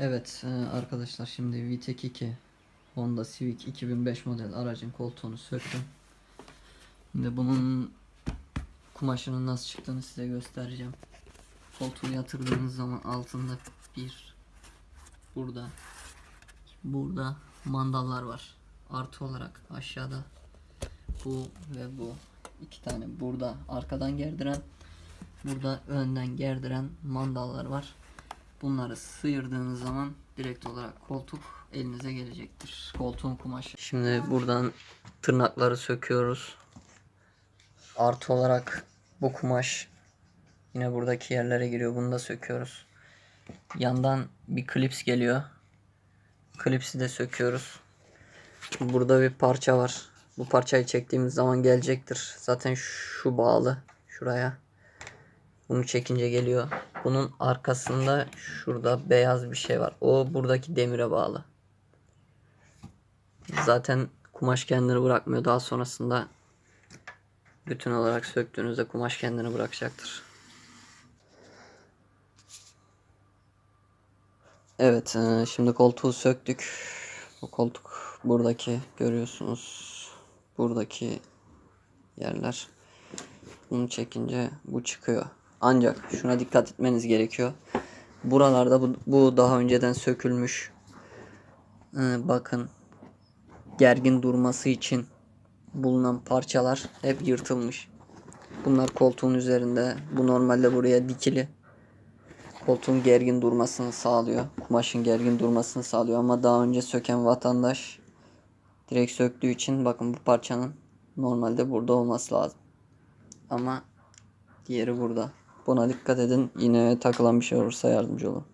Evet e, arkadaşlar şimdi VTEC 2 Honda Civic 2005 model aracın koltuğunu söktüm. Şimdi bunun kumaşının nasıl çıktığını size göstereceğim. Koltuğu yatırdığınız zaman altında bir burada burada mandallar var. Artı olarak aşağıda bu ve bu iki tane burada arkadan gerdiren burada önden gerdiren mandallar var. Bunları sıyırdığınız zaman direkt olarak koltuk elinize gelecektir. Koltuğun kumaşı. Şimdi buradan tırnakları söküyoruz. Artı olarak bu kumaş yine buradaki yerlere giriyor. Bunu da söküyoruz. Yandan bir klips geliyor. Klipsi de söküyoruz. Burada bir parça var. Bu parçayı çektiğimiz zaman gelecektir. Zaten şu bağlı şuraya. Bunu çekince geliyor. Bunun arkasında şurada beyaz bir şey var. O buradaki demire bağlı. Zaten kumaş kendini bırakmıyor. Daha sonrasında bütün olarak söktüğünüzde kumaş kendini bırakacaktır. Evet, e, şimdi koltuğu söktük. Bu koltuk buradaki görüyorsunuz. Buradaki yerler. Bunu çekince bu çıkıyor. Ancak şuna dikkat etmeniz gerekiyor. Buralarda bu, bu daha önceden sökülmüş. Ee, bakın gergin durması için bulunan parçalar hep yırtılmış. Bunlar koltuğun üzerinde. Bu normalde buraya dikili. Koltuğun gergin durmasını sağlıyor. Kumaşın gergin durmasını sağlıyor ama daha önce söken vatandaş direkt söktüğü için bakın bu parçanın normalde burada olması lazım. Ama diğeri burada. Buna dikkat edin. Yine takılan bir şey olursa yardımcı olun.